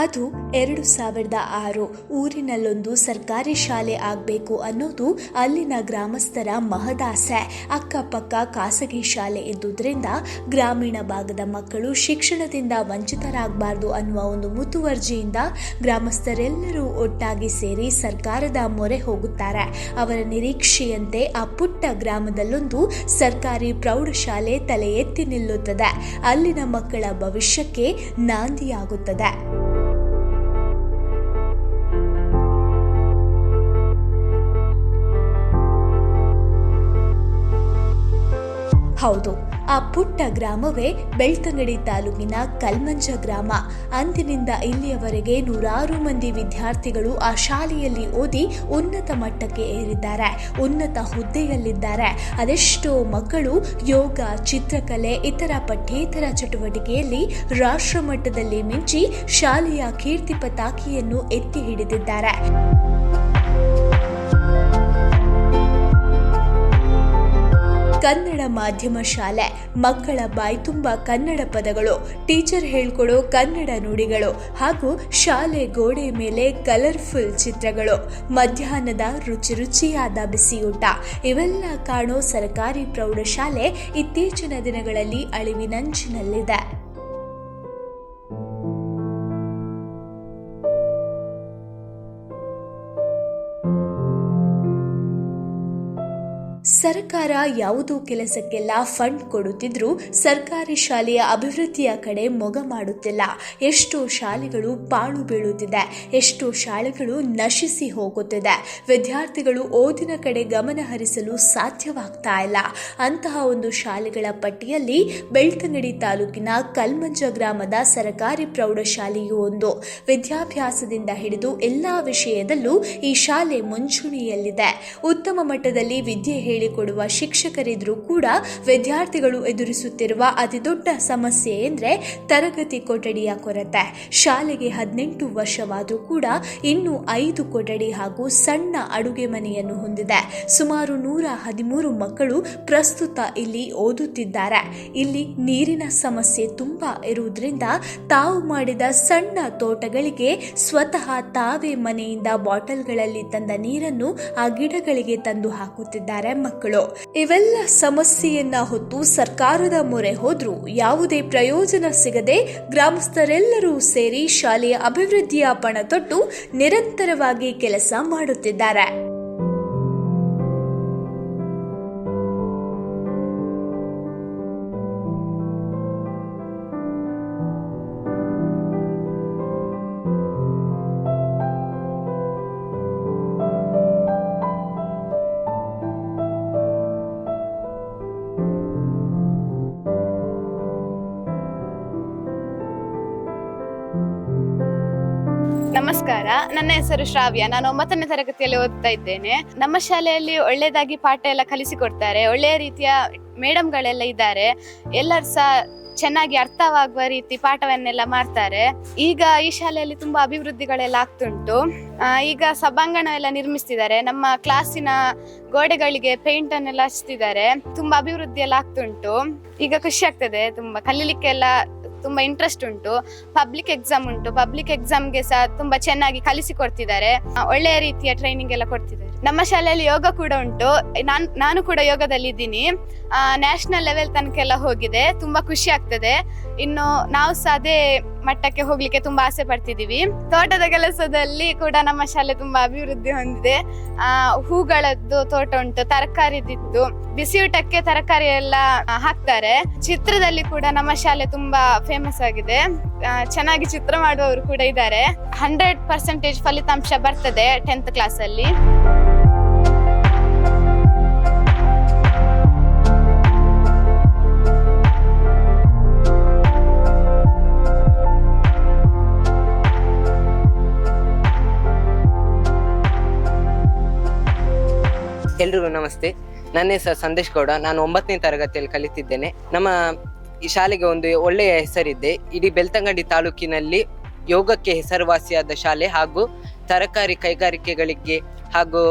ಅದು ಎರಡು ಸಾವಿರದ ಆರು ಊರಿನಲ್ಲೊಂದು ಸರ್ಕಾರಿ ಶಾಲೆ ಆಗಬೇಕು ಅನ್ನೋದು ಅಲ್ಲಿನ ಗ್ರಾಮಸ್ಥರ ಮಹದಾಸೆ. ಅಕ್ಕಪಕ್ಕ ಖಾಸಗಿ ಶಾಲೆ ಇದ್ದುದರಿಂದ ಗ್ರಾಮೀಣ ಭಾಗದ ಮಕ್ಕಳು ಶಿಕ್ಷಣದಿಂದ ವಂಚಿತರಾಗಬಾರ್ದು ಅನ್ನುವ ಒಂದು ಮುತುವರ್ಜಿಯಿಂದ ಗ್ರಾಮಸ್ಥರೆಲ್ಲರೂ ಒಟ್ಟಾಗಿ ಸೇರಿ ಸರ್ಕಾರದ ಮೊರೆ ಹೋಗುತ್ತಾರೆ. ಅವರ ನಿರೀಕ್ಷೆಯಂತೆ ಆ ಪುಟ್ಟ ಗ್ರಾಮದಲ್ಲೊಂದು ಸರ್ಕಾರಿ ಪ್ರೌಢಶಾಲೆ ತಲೆ ಎತ್ತಿ ನಿಲ್ಲುತ್ತದೆ. ಅಲ್ಲಿನ ಮಕ್ಕಳ ಭವಿಷ್ಯಕ್ಕೆ ನಾಂದಿಯಾಗುತ್ತದೆ. ಹೌದು, ಆ ಪುಟ್ಟ ಗ್ರಾಮವೇ ಬೆಳ್ತಂಗಡಿ ತಾಲೂಕಿನ ಕಲ್ಮಂಜ ಗ್ರಾಮ. ಅಂದಿನಿಂದ ಇಲ್ಲಿಯವರೆಗೆ ನೂರಾರು ಮಂದಿ ವಿದ್ಯಾರ್ಥಿಗಳು ಆ ಶಾಲೆಯಲ್ಲಿ ಓದಿ ಉನ್ನತ ಮಟ್ಟಕ್ಕೆ ಏರಿದ್ದಾರೆ, ಉನ್ನತ ಹುದ್ದೆಯಲ್ಲಿದ್ದಾರೆ. ಅದೆಷ್ಟೋ ಮಕ್ಕಳು ಯೋಗ, ಚಿತ್ರಕಲೆ, ಇತರ ಪಠ್ಯೇತರ ಚಟುವಟಿಕೆಯಲ್ಲಿ ರಾಷ್ಟ್ರಮಟ್ಟದಲ್ಲಿ ಮಿಂಚಿ ಶಾಲೆಯ ಕೀರ್ತಿ ಪತಾಕಿಯನ್ನು ಎತ್ತಿ ಹಿಡಿದಿದ್ದಾರೆ. ಕನ್ನಡ ಮಾಧ್ಯಮ ಶಾಲೆ. ಮಕ್ಕಳ ಬಾಯ್ತುಂಬ ಕನ್ನಡ ಪದಗಳು. ಟೀಚರ್ ಹೇಳ್ಕೊಡೋ ಕನ್ನಡ ನುಡಿಗಳು ಹಾಗೂ ಶಾಲೆ ಗೋಡೆ ಮೇಲೆ ಕಲರ್ಫುಲ್ ಚಿತ್ರಗಳು. ಮಧ್ಯಾಹ್ನದ ರುಚಿ ರುಚಿಯಾದ ಬಿಸಿಯೂಟ. ಇವೆಲ್ಲ ಕಾಣೋ ಸರ್ಕಾರಿ ಪ್ರೌಢಶಾಲೆ ಇತ್ತೀಚಿನ ದಿನಗಳಲ್ಲಿ ಅಳಿವಿನಂಚಿನಲ್ಲಿದೆ. ಸರ್ಕಾರ ಯಾವುದೋ ಕೆಲಸಕ್ಕೆಲ್ಲ ಫಂಡ್ ಕೊಡುತ್ತಿದ್ರೂ ಸರ್ಕಾರಿ ಶಾಲೆಯ ಅಭಿವೃದ್ಧಿಯ ಕಡೆ ಮೊಗ ಮಾಡುತ್ತಿಲ್ಲ. ಎಷ್ಟೋ ಶಾಲೆಗಳು ಪಾಳು ಬೀಳುತ್ತಿದೆ. ಎಷ್ಟೋ ಶಾಲೆಗಳು ನಶಿಸಿ ಹೋಗುತ್ತಿದೆ. ವಿದ್ಯಾರ್ಥಿಗಳು ಓದಿನ ಕಡೆ ಗಮನ ಹರಿಸಲು ಸಾಧ್ಯವಾಗ್ತಾ ಇಲ್ಲ. ಅಂತಹ ಒಂದು ಶಾಲೆಗಳ ಪಟ್ಟಿಯಲ್ಲಿ ಬೆಳ್ತಂಗಡಿ ತಾಲೂಕಿನ ಕಲ್ಮಂಜ ಗ್ರಾಮದ ಸರ್ಕಾರಿ ಪ್ರೌಢಶಾಲೆಯು ಒಂದು. ವಿದ್ಯಾಭ್ಯಾಸದಿಂದ ಹಿಡಿದು ಎಲ್ಲಾ ವಿಷಯದಲ್ಲೂ ಈ ಶಾಲೆ ಮುಂಚೂಣಿಯಲ್ಲಿದೆ. ಉತ್ತಮ ಮಟ್ಟದಲ್ಲಿ ವಿದ್ಯೆ ಹೇಳಿಕೊಡುವ ಶಿಕ್ಷಕರಿದ್ರೂ ಕೂಡ ವಿದ್ಯಾರ್ಥಿಗಳು ಎದುರಿಸುತ್ತಿರುವ ಅತಿದೊಡ್ಡ ಸಮಸ್ಯೆ ಎಂದರೆ ತರಗತಿ ಕೊಠಡಿಯ ಕೊರತೆ. ಶಾಲೆಗೆ ಹದಿನೆಂಟು ವರ್ಷವಾದರೂ ಕೂಡ ಇನ್ನೂ ಐದು ಕೊಠಡಿ ಹಾಗೂ ಸಣ್ಣ ಅಡುಗೆ ಮನೆಯನ್ನು ಹೊಂದಿದೆ. ಸುಮಾರು ನೂರ ಹದಿಮೂರು ಮಕ್ಕಳು ಪ್ರಸ್ತುತ ಇಲ್ಲಿ ಓದುತ್ತಿದ್ದಾರೆ. ಇಲ್ಲಿ ನೀರಿನ ಸಮಸ್ಯೆ ತುಂಬಾ ಇರುವುದರಿಂದ ತಾವು ಮಾಡಿದ ಸಣ್ಣ ತೋಟಗಳಿಗೆ ಸ್ವತಃ ತಾವೇ ಮನೆಯಿಂದ ಬಾಟಲ್ಗಳಲ್ಲಿ ತಂದ ನೀರನ್ನು ಆ ಗಿಡಗಳಿಗೆ ತಂದು ಹಾಕುತ್ತಿದ್ದಾರೆ. ಮಕ್ಕಳು ಇವೆಲ್ಲ ಸಮಸ್ಯೆಯನ್ನ ಹೊತ್ತು ಸರ್ಕಾರದ ಮೊರೆ ಹೋದ್ರೂ ಯಾವುದೇ ಪ್ರಯೋಜನ ಸಿಗದೆ ಗ್ರಾಮಸ್ಥರೆಲ್ಲರೂ ಸೇರಿ ಶಾಲೆಯ ಅಭಿವೃದ್ಧಿಯ ಪಣ ತೊಟ್ಟು ನಿರಂತರವಾಗಿ ಕೆಲಸ ಮಾಡುತ್ತಿದ್ದಾರೆ. ನನ್ನ ಹೆಸರು ಶ್ರಾವ್ಯ. ನಾನು ಒಂಬತ್ತನೇ ತರಗತಿಯಲ್ಲಿ ಓದ್ತಾ ಇದ್ದೇನೆ. ನಮ್ಮ ಶಾಲೆಯಲ್ಲಿ ಒಳ್ಳೆಯದಾಗಿ ಪಾಠ ಎಲ್ಲ ಕಲಿಸಿಕೊಡ್ತಾರೆ. ಒಳ್ಳೆಯ ರೀತಿಯ ಮೇಡಮ್ಗಳೆಲ್ಲ ಇದ್ದಾರೆ. ಎಲ್ಲರೂ ಸಹ ಚೆನ್ನಾಗಿ ಅರ್ಥವಾಗುವ ರೀತಿ ಪಾಠವನ್ನೆಲ್ಲ ಮಾಡ್ತಾರೆ. ಈಗ ಈ ಶಾಲೆಯಲ್ಲಿ ತುಂಬಾ ಅಭಿವೃದ್ಧಿಗಳೆಲ್ಲ ಆಗ್ತುಂಟು. ಈಗ ಸಭಾಂಗಣ ಎಲ್ಲ ನಿರ್ಮಿಸ್ತಿದ್ದಾರೆ. ನಮ್ಮ ಕ್ಲಾಸಿನ ಗೋಡೆಗಳಿಗೆ ಪೇಂಟ್ ಅನ್ನೆಲ್ಲ ಹಚ್ತಿದ್ದಾರೆ. ತುಂಬಾ ಅಭಿವೃದ್ಧಿ ಎಲ್ಲ ಆಗ್ತುಂಟು. ಈಗ ಖುಷಿ ಆಗ್ತದೆ ತುಂಬಾ. ಕಲೀಲಿಕ್ಕೆಲ್ಲ ತುಂಬಾ ಇಂಟ್ರೆಸ್ಟ್ ಉಂಟು. ಪಬ್ಲಿಕ್ ಎಕ್ಸಾಮ್ ಉಂಟು. ಪಬ್ಲಿಕ್ ಎಕ್ಸಾಮ್ಗೆ ಸಹ ತುಂಬಾ ಚೆನ್ನಾಗಿ ಕಲಿಸಿಕೊಡ್ತಿದ್ದಾರೆ ಒಳ್ಳೆಯ ರೀತಿಯ ಟ್ರೈನಿಂಗ್ ಎಲ್ಲ ಕೊಡ್ತಿದ್ದಾರೆ. ನಮ್ಮ ಶಾಲೆಯಲ್ಲಿ ಯೋಗ ಕೂಡ ಉಂಟು. ನಾನು ನಾನು ಕೂಡ ಯೋಗದಲ್ಲಿ ಇದ್ದೀನಿ. ನ್ಯಾಷನಲ್ ಲೆವೆಲ್ ತನಕ ಎಲ್ಲ ಹೋಗಿದೆ. ತುಂಬಾ ಖುಷಿ ಆಗ್ತದೆ. ಇನ್ನು ನಾವು ಸಹ ಅದೇ ಮಟ್ಟಕ್ಕೆ ಹೋಗ್ಲಿಕ್ಕೆ ತುಂಬಾ ಆಸೆ ಪಡ್ತಿದೀವಿ. ತೋಟದ ಕೆಲಸದಲ್ಲಿ ಕೂಡ ನಮ್ಮ ಶಾಲೆ ತುಂಬಾ ಅಭಿವೃದ್ಧಿ ಹೊಂದಿದೆ. ಆ, ಹೂಗಳದ್ದು ತೋಟ ಉಂಟು ತರಕಾರಿದಿತ್ತು ಬಿಸಿಯೂಟಕ್ಕೆ ತರಕಾರಿ ಎಲ್ಲ ಹಾಕ್ತಾರೆ. ಚಿತ್ರದಲ್ಲಿ ಕೂಡ ನಮ್ಮ ಶಾಲೆ ತುಂಬಾ ಫೇಮಸ್ ಆಗಿದೆ. ಚೆನ್ನಾಗಿ ಚಿತ್ರ ಮಾಡುವವರು ಕೂಡ ಇದ್ದಾರೆ. ಹಂಡ್ರೆಡ್ ಪರ್ಸೆಂಟೇಜ್ ಫಲಿತಾಂಶ ಬರ್ತದೆ ಟೆಂತ್ ಕ್ಲಾಸ್ ಅಲ್ಲಿ. ಎಲ್ರಿಗೂ ನಮಸ್ತೆ. ನನ್ನ ಹೆಸರು ಸಂದೇಶ್ ಗೌಡ. ನಾನು ಒಂಬತ್ತನೇ ತರಗತಿಯಲ್ಲಿ ಕಲಿತಿದ್ದೇನೆ. ನಮ್ಮ ಈ ಶಾಲೆಗೆ ಒಂದು ಒಳ್ಳೆಯ ಹೆಸರಿದೆ. ಇಡೀ ಬೆಳ್ತಂಗಡಿ ತಾಲೂಕಿನಲ್ಲಿ ಯೋಗಕ್ಕೆ ಹೆಸರುವಾಸಿಯಾದ ಶಾಲೆ ಹಾಗೂ ತರಕಾರಿ ಕೈಗಾರಿಕೆಗಳಿಗೆ ಹಾಗೂ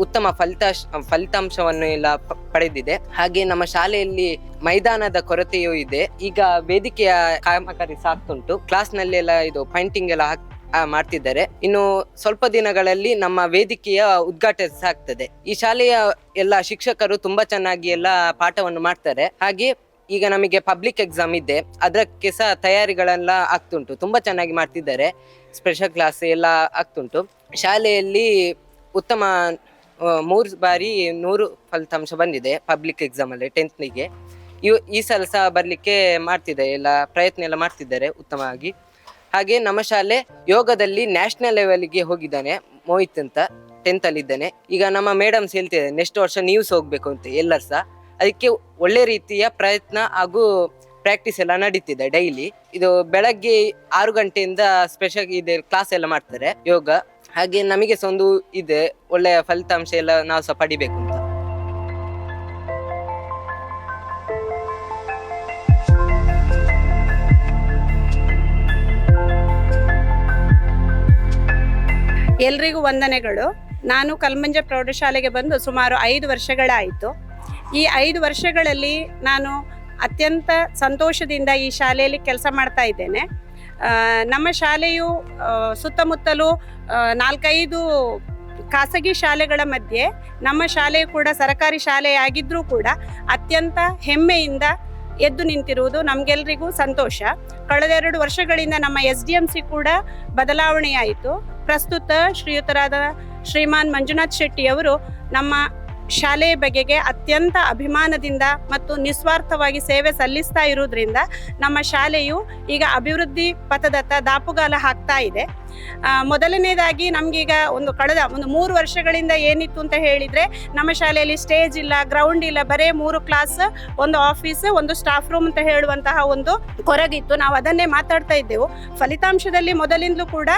ಉತ್ತಮ ಫಲಿತಾಂಶ, ಫಲಿತಾಂಶವನ್ನು ಎಲ್ಲ ಪಡೆದಿದೆ. ಹಾಗೆ ನಮ್ಮ ಶಾಲೆಯಲ್ಲಿ ಮೈದಾನದ ಕೊರತೆಯೂ ಇದೆ. ಈಗ ವೇದಿಕೆಯ ಕಾಮಗಾರಿ ಸಾಕ್ತುಂಟು. ಕ್ಲಾಸ್ನಲ್ಲೆಲ್ಲ ಇದು ಪೈಂಟಿಂಗ್ ಎಲ್ಲ ಹಾಕ್ ಮಾಡ್ತಿದ್ದಾರೆ. ಇನ್ನು ಸ್ವಲ್ಪ ದಿನಗಳಲ್ಲಿ ನಮ್ಮ ವೇದಿಕೆಯ ಉದ್ಘಾಟನೆ ಆಗ್ತದೆ. ಈ ಶಾಲೆಯ ಎಲ್ಲ ಶಿಕ್ಷಕರು ತುಂಬಾ ಚೆನ್ನಾಗಿ ಎಲ್ಲ ಪಾಠವನ್ನು ಮಾಡ್ತಾರೆ. ಹಾಗೆ ಈಗ ನಮಗೆ ಪಬ್ಲಿಕ್ ಎಕ್ಸಾಮ್ ಇದೆ. ಅದಕ್ಕೆ ಸಹ ತಯಾರಿಗಳೆಲ್ಲ ಆಗ್ತುಂಟು. ತುಂಬಾ ಚೆನ್ನಾಗಿ ಮಾಡ್ತಿದ್ದಾರೆ. ಸ್ಪೆಷಲ್ ಕ್ಲಾಸ್ ಎಲ್ಲ ಆಗ್ತುಂಟು. ಶಾಲೆಯಲ್ಲಿ ಉತ್ತಮ ಮೂರು ಬಾರಿ ನೂರು ಫಲಿತಾಂಶ ಬಂದಿದೆ ಪಬ್ಲಿಕ್ ಎಕ್ಸಾಮಲ್ಲಿ ಟೆಂತ್ನಿಗೆ ಇವ್ ಈ ಸಲ ಸಹ ಬರಲಿಕ್ಕೆ ಮಾಡ್ತಿದೆ ಎಲ್ಲ ಪ್ರಯತ್ನ ಎಲ್ಲ ಮಾಡ್ತಿದ್ದಾರೆ ಉತ್ತಮವಾಗಿ. ಹಾಗೆ ನಮ್ಮ ಶಾಲೆ ಯೋಗದಲ್ಲಿ ನ್ಯಾಷನಲ್ ಲೆವೆಲ್ಗೆ ಹೋಗಿದ್ದಾನೆ, ಮೋಹಿತ್ ಅಂತ ಟೆಂತ್ ಅಲ್ಲಿ ಇದ್ದಾನೆ. ಈಗ ನಮ್ಮ ಮೇಡಮ್ಸ್ ಹೇಳ್ತಿದ್ದಾರೆ ನೆಕ್ಸ್ಟ್ ವರ್ಷ ನೀವ್ಸ್ ಹೋಗ್ಬೇಕು ಅಂತ ಎಲ್ಲರೂ ಸಹ. ಅದಕ್ಕೆ ಒಳ್ಳೆ ರೀತಿಯ ಪ್ರಯತ್ನ ಹಾಗೂ ಪ್ರಾಕ್ಟೀಸ್ ಎಲ್ಲ ನಡೀತಿದೆ ಡೈಲಿ ಇದು ಬೆಳಗ್ಗೆ ಆರು ಗಂಟೆಯಿಂದ ಸ್ಪೆಷಲ್ ಇದೆ ಕ್ಲಾಸ್ ಎಲ್ಲ ಮಾಡ್ತಾರೆ ಯೋಗ. ಹಾಗೆ ನಮಗೆ ಸಹ ಒಂದು ಇದೆ, ಒಳ್ಳೆಯ ಫಲಿತಾಂಶ ಎಲ್ಲ ನಾವು ಸಹ ಪಡಿಬೇಕು ಎಲ್ರಿಗೂ ವಂದನೆಗಳು. ನಾನು ಕಲ್ಮಂಜ ಪ್ರೌಢಶಾಲೆಗೆ ಬಂದು ಸುಮಾರು ಐದು ವರ್ಷಗಳಾಯಿತು. ಈ ಐದು ವರ್ಷಗಳಲ್ಲಿ ನಾನು ಅತ್ಯಂತ ಸಂತೋಷದಿಂದ ಈ ಶಾಲೆಯಲ್ಲಿ ಕೆಲಸ ಮಾಡ್ತಾ ಇದ್ದೇನೆ. ನಮ್ಮ ಶಾಲೆಯು ಸುತ್ತಮುತ್ತಲು ನಾಲ್ಕೈದು ಖಾಸಗಿ ಶಾಲೆಗಳ ಮಧ್ಯೆ ನಮ್ಮ ಶಾಲೆ ಕೂಡ ಸರಕಾರಿ ಶಾಲೆಯಾಗಿದ್ದರೂ ಕೂಡ ಅತ್ಯಂತ ಹೆಮ್ಮೆಯಿಂದ ಎದ್ದು ನಿಂತಿರುವುದು ನಮಗೆಲ್ಲರಿಗೂ ಸಂತೋಷ. ಕಳೆದೆರಡು ವರ್ಷಗಳಿಂದ ನಮ್ಮ ಎಸ್ ಡಿ ಎಂ ಸಿ ಕೂಡ ಬದಲಾವಣೆಯಾಯಿತು. ಪ್ರಸ್ತುತ ಶ್ರೀಯುತರಾದ ಶ್ರೀಮಾನ್ ಮಂಜುನಾಥ್ ಶೆಟ್ಟಿ ಅವರು ನಮ್ಮ ಶಾಲೆಯ ಬಗೆಗೆ ಅತ್ಯಂತ ಅಭಿಮಾನದಿಂದ ಮತ್ತು ನಿಸ್ವಾರ್ಥವಾಗಿ ಸೇವೆ ಸಲ್ಲಿಸ್ತಾ ಇರುವುದರಿಂದ ನಮ್ಮ ಶಾಲೆಯು ಈಗ ಅಭಿವೃದ್ಧಿ ಪಥದತ್ತ ದಾಪುಗಾಲ ಹಾಕ್ತಾ ಇದೆ. ಮೊದಲನೇದಾಗಿ ನಮಗೀಗ ಒಂದು ಕಳೆದ ಒಂದು ಮೂರು ವರ್ಷಗಳಿಂದ ಏನಿತ್ತು ಅಂತ ಹೇಳಿದರೆ ನಮ್ಮ ಶಾಲೆಯಲ್ಲಿ ಸ್ಟೇಜ್ ಇಲ್ಲ, ಗ್ರೌಂಡ್ ಇಲ್ಲ, ಬರೇ ಮೂರು ಕ್ಲಾಸ್, ಒಂದು ಆಫೀಸ್, ಒಂದು ಸ್ಟಾಫ್ ರೂಮ್ ಅಂತ ಹೇಳುವಂತಹ ಒಂದು ಕೊರಗಿತ್ತು. ನಾವು ಅದನ್ನೇ ಮಾತಾಡ್ತಾ ಇದ್ದೆವು. ಫಲಿತಾಂಶದಲ್ಲಿ ಮೊದಲಿಂದಲೂ ಕೂಡ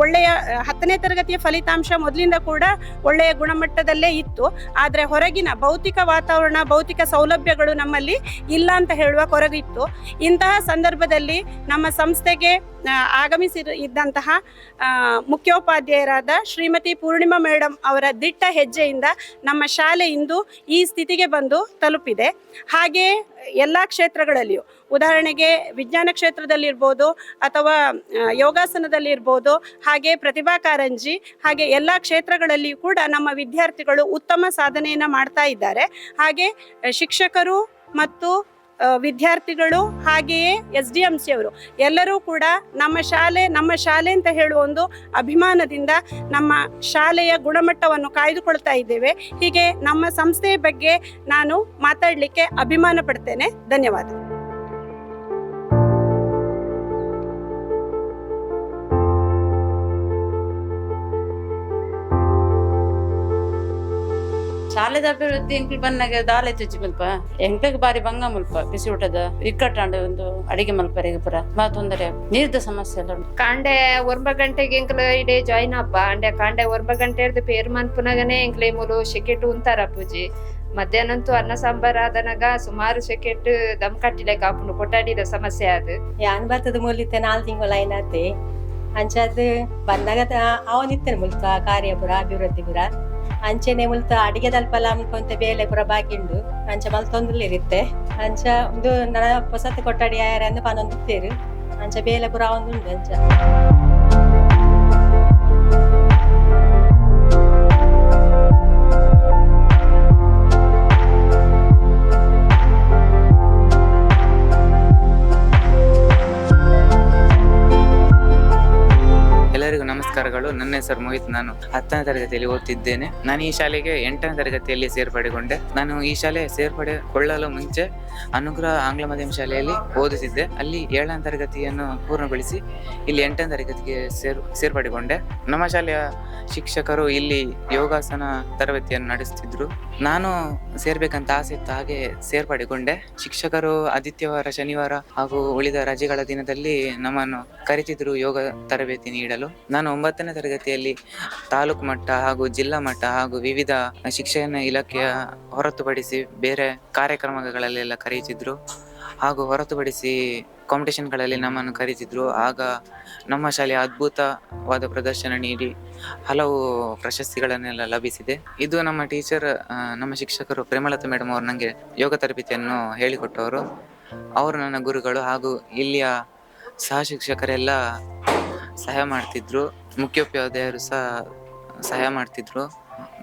ಒಳ್ಳೆಯ, ಹತ್ತನೇ ತರಗತಿಯ ಫಲಿತಾಂಶ ಮೊದಲಿಂದ ಕೂಡ ಒಳ್ಳೆಯ ಗುಣಮಟ್ಟದಲ್ಲೇ ಇತ್ತು. ಆದರೆ ಹೊರಗಿನ ಭೌತಿಕ ವಾತಾವರಣ, ಭೌತಿಕ ಸೌಲಭ್ಯಗಳು ನಮ್ಮಲ್ಲಿ ಇಲ್ಲ ಅಂತ ಹೇಳುವ ಕೊರಗಿತ್ತು. ಇಂತಹ ಸಂದರ್ಭದಲ್ಲಿ ನಮ್ಮ ಸಂಸ್ಥೆಗೆ ಆಗಮಿಸಿ ಇದ್ದಂತಹ ಮುಖ್ಯೋಪಾಧ್ಯಾಯರಾದ ಶ್ರೀಮತಿ ಪೂರ್ಣಿಮಾ ಮೇಡಮ್ ಅವರ ದಿಟ್ಟ ಹೆಜ್ಜೆಯಿಂದ ನಮ್ಮ ಶಾಲೆ ಇಂದು ಈ ಸ್ಥಿತಿಗೆ ಬಂದು ತಲುಪಿದೆ. ಹಾಗೆ ಎಲ್ಲ ಕ್ಷೇತ್ರಗಳಲ್ಲಿಯೂ, ಉದಾಹರಣೆಗೆ ವಿಜ್ಞಾನ ಕ್ಷೇತ್ರದಲ್ಲಿರ್ಬೋದು ಅಥವಾ ಯೋಗಾಸನದಲ್ಲಿರ್ಬೋದು, ಹಾಗೆ ಪ್ರತಿಭಾ ಕಾರಂಜಿ, ಹಾಗೆ ಎಲ್ಲ ಕ್ಷೇತ್ರಗಳಲ್ಲಿಯೂ ಕೂಡ ನಮ್ಮ ವಿದ್ಯಾರ್ಥಿಗಳು ಉತ್ತಮ ಸಾಧನೆಯನ್ನು ಮಾಡ್ತಾ ಇದ್ದಾರೆ. ಹಾಗೆ ಶಿಕ್ಷಕರು ಮತ್ತು ವಿದ್ಯಾರ್ಥಿಗಳು ಹಾಗೆಯೇ ಎಸ್ ಡಿ ಎಂ ಸಿ ಅವರು ಎಲ್ಲರೂ ಕೂಡ ನಮ್ಮ ಶಾಲೆ ನಮ್ಮ ಶಾಲೆ ಅಂತ ಹೇಳುವ ಒಂದು ಅಭಿಮಾನದಿಂದ ನಮ್ಮ ಶಾಲೆಯ ಗುಣಮಟ್ಟವನ್ನು ಕಾಯ್ದುಕೊಳ್ತಾ ಇದ್ದೇವೆ. ಹೀಗೆ ನಮ್ಮ ಸಂಸ್ಥೆಯ ಬಗ್ಗೆ ನಾನು ಮಾತಾಡಲಿಕ್ಕೆ ಅಭಿಮಾನ ಪಡ್ತೇನೆ ಧನ್ಯವಾದ. ಶಾಲೆದ ಅಭಿವೃದ್ಧಿ ಎಂಕ್ಲ್ ಬನ್ನಾಗ ದಾಲೆ ತುಜ್ಜಿ ಮುಲ್ಪ. ಎಂಕ್ಲಿಗೆ ಬಾರಿ ಬಂಗ ಮುಲ್ಪ ಬಿಸಿ ಊಟದ. ಇಕ್ಕಟ್ಟಾಂಡ ಒಂದು ಅಡಿಗೆ ಮಲ್ಪರೆಗೆ ಪುರ. ಬಾ ತೊಂದರೆ ನೀರ್ದ ಸಮಸ್ಯೆ ಎಲ್ಲ ಉಂಟು ಕಾಂಡೆ ಒಂಬ ಗಂಟೆಗೆ ಎಂಕ್ಲ ಇಡೇ ಜಾಯ್ನ್ ಅಪ್ಪ. ಅಂಡೆ ಕಾಂಡೆ ಒರ್ಬ ಗಂಟೆ ಹಿಡ್ದು ಪೇರ್ ಮನ್ಪುನಗನೆ ಎಂಕ್ಲೆ ಮೂಲು ಶೆಕೆಟು ಉಂತಾರ ಪೂಜಿ. ಮಧ್ಯಾಹ್ನಂತೂ ಅನ್ನ ಸಾಂಬಾರ್ ಆದನಗ ಸುಮಾರು ಸೆಕೆಟ್ ದಮ್ ಕಟ್ಟಿಲೆ ಕಾಪುಂಡು ಕೊಟ್ಟಾಡಿದ ಸಮಸ್ಯೆ ಅದು. ಯಾನ್ ಬರ್ತದ ಮೂಲಿತ್ತೆ ನಾಲ್ ತಿಂಗಳು ಐನತ್ತೆ ಅಂಚಾದ್ ಬಂದಾಗ ಅವನಿತ್ತೇನೆ ಮುಲ್ತ ಕಾರ್ಯಪುರ ಅಭಿವೃದ್ಧಿ ಪುರ. ಅಂಚೆನೆ ಮುಲ್ತ ಅಡಿಗೆ ದಲ್ಪಲ್ಲ ಅನ್ಕೊಂತ ಬೇಲೆ ಪುರ ಬಾಕಿಂಡು ಅಂಚ ಮಲ್ ಅಂಚ ಒಂದು ನನ್ನ ಹೊಸತ್ತು ಕೊಟ್ಟಡಿ ಯಾರು ಅಂದ್ರೆ ಪಾನೊಂದು ಅಂಚ ಬೇಲೆ ಪುರ ಒಂದು ಅಂಚ. ನನ್ನ ಹೆಸರು ಮೋಹಿತ್ ನಾನು ಹತ್ತನೇ ತರಗತಿಯಲ್ಲಿ ಓದ್ತಿದ್ದೇನೆ. ನಾನು ಈ ಶಾಲೆಗೆ ಎಂಟನೇ ತರಗತಿಯಲ್ಲಿ ಸೇರ್ಪಡೆಗೊಂಡೆ. ನಾನು ಈ ಶಾಲೆ ಸೇರ್ಪಡೆಗೊಳ್ಳಲು ಮುಂಚೆ ಅನುಗ್ರಹ ಆಂಗ್ಲ ಮಾಧ್ಯಮ ಶಾಲೆಯಲ್ಲಿ ಓದುತ್ತಿದ್ದೆ ಅಲ್ಲಿ ಏಳನೇ ತರಗತಿಯನ್ನು ಪೂರ್ಣಗೊಳಿಸಿ ಇಲ್ಲಿ ಎಂಟನೇ ತರಗತಿಗೆ ಸೇರ್, ಸೇರ್ಪಡೆಗೊಂಡೆ. ನಮ್ಮ ಶಾಲೆಯ ಶಿಕ್ಷಕರು ಇಲ್ಲಿ ಯೋಗಾಸನ ತರಬೇತಿಯನ್ನು ನಡೆಸುತ್ತಿದ್ರು ನಾನು ಸೇರ್ಬೇಕಂತ ಆಸೆ ಇತ್ತು, ಹಾಗೆ ಸೇರ್ಪಡೆಗೊಂಡೆ. ಶಿಕ್ಷಕರು ಆದಿತ್ಯವಾರ ಶನಿವಾರ ಹಾಗೂ ಉಳಿದ ರಜೆಗಳ ದಿನದಲ್ಲಿ ನಮ್ಮನ್ನು ಕರೆತಿದ್ರು ಯೋಗ ತರಬೇತಿ ನೀಡಲು. ನಾನು ಒಂಬತ್ತನೇ ತರಗತಿಯಲ್ಲಿ ತಾಲೂಕು ಮಟ್ಟ ಹಾಗೂ ಜಿಲ್ಲಾ ಮಟ್ಟ ಹಾಗೂ ವಿವಿಧ ಶಿಕ್ಷಣ ಇಲಾಖೆಯ ಹೊರತುಪಡಿಸಿ ಬೇರೆ ಕಾರ್ಯಕ್ರಮಗಳಲ್ಲೆಲ್ಲ ಕರೆಯುತ್ತಿದ್ರು ಹಾಗೂ ಹೊರತುಪಡಿಸಿ ಕಾಂಪಿಟೇಷನ್ಗಳಲ್ಲಿ ನಮ್ಮನ್ನು ಕರೀತಿದ್ರು ಆಗ ನಮ್ಮ ಶಾಲೆ ಅದ್ಭುತವಾದ ಪ್ರದರ್ಶನ ನೀಡಿ ಹಲವು ಪ್ರಶಸ್ತಿಗಳನ್ನೆಲ್ಲ ಲಭಿಸಿದೆ. ಇದು ನಮ್ಮ ಟೀಚರ್ ನಮ್ಮ ಶಿಕ್ಷಕರು ಪ್ರೇಮಲತಾ ಮೇಡಮ್ ಅವರು ನನಗೆ ಯೋಗ ತರಬೇತಿಯನ್ನು ಹೇಳಿಕೊಟ್ಟವರು. ಅವರು ನನ್ನ ಗುರುಗಳು ಹಾಗೂ ಇಲ್ಲಿಯ ಸಹ ಶಿಕ್ಷಕರೆಲ್ಲ ಸಹಾಯ ಮಾಡ್ತಿದ್ರು. ಮುಖ್ಯೋಪಾಧ್ಯಾಯರು ಸಹ ಸಹಾಯ ಮಾಡ್ತಿದ್ರು.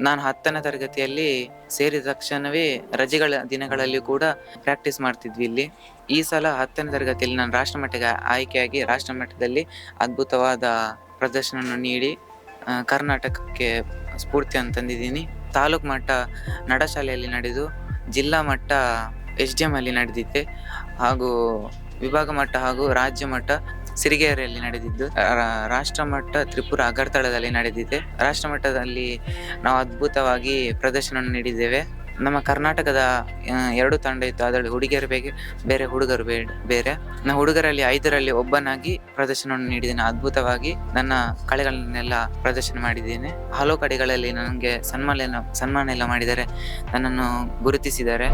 ನಾನು ಹತ್ತನೇ ತರಗತಿಯಲ್ಲಿ ಸೇರಿದ ತಕ್ಷಣವೇ ರಜೆಗಳ ದಿನಗಳಲ್ಲಿ ಕೂಡ ಪ್ರಾಕ್ಟೀಸ್ ಮಾಡ್ತಿದ್ವಿ ಇಲ್ಲಿ. ಈ ಸಲ ಹತ್ತನೇ ತರಗತಿಯಲ್ಲಿ ನಾನು ರಾಷ್ಟ್ರಮಟ್ಟಕ್ಕೆ ಆಯ್ಕೆಯಾಗಿ ರಾಷ್ಟ್ರಮಟ್ಟದಲ್ಲಿ ಅದ್ಭುತವಾದ ಪ್ರದರ್ಶನವನ್ನು ನೀಡಿ ಕರ್ನಾಟಕಕ್ಕೆ ಸ್ಫೂರ್ತಿಯನ್ನು ತಂದಿದ್ದೀನಿ. ತಾಲೂಕು ಮಟ್ಟ ನಡಶಾಲೆಯಲ್ಲಿ ನಡೆದು, ಜಿಲ್ಲಾ ಮಟ್ಟ ಎಚ್ ಡಿ ಎಂ ಅಲ್ಲಿ ನಡೆದಿದ್ದೆ ಹಾಗೂ ವಿಭಾಗ ಮಟ್ಟ ಹಾಗೂ ರಾಜ್ಯ ಮಟ್ಟ ಸಿರಿಗೆರೆಯಲ್ಲಿ ನಡೆದಿದ್ದು. ರಾಷ್ಟ್ರಮಟ್ಟ ರಾಷ್ಟ್ರ ಮಟ್ಟ ತ್ರಿಪುರ ಅಗರ್ತಳದಲ್ಲಿ ನಡೆದಿದೆ. ರಾಷ್ಟ್ರಮಟ್ಟದಲ್ಲಿ ನಾವು ಅದ್ಭುತವಾಗಿ ಪ್ರದರ್ಶನ ನೀಡಿದ್ದೇವೆ. ನಮ್ಮ ಕರ್ನಾಟಕದ ಎರಡು ತಂಡ ಇತ್ತು. ಅದರಲ್ಲಿ ಹುಡುಗಿಯರು ಬೇರೆ ಬೇರೆ ಹುಡುಗರು ಬೇರೆ. ನಾ ಹುಡುಗರಲ್ಲಿ ಐದರಲ್ಲಿ ಒಬ್ಬನಾಗಿ ಪ್ರದರ್ಶನವನ್ನು ನೀಡಿದ್ದೇನೆ. ಅದ್ಭುತವಾಗಿ ನನ್ನ ಕಳೆಗಳನ್ನೆಲ್ಲ ಪ್ರದರ್ಶನ ಮಾಡಿದ್ದೇನೆ. ಹಲವು ಕಡೆಗಳಲ್ಲಿ ನನಗೆ ಸನ್ಮಾನ ಸನ್ಮಾನ ಎಲ್ಲ ಮಾಡಿದ್ದಾರೆ. ನನ್ನನ್ನು ಗುರುತಿಸಿದ್ದಾರೆ.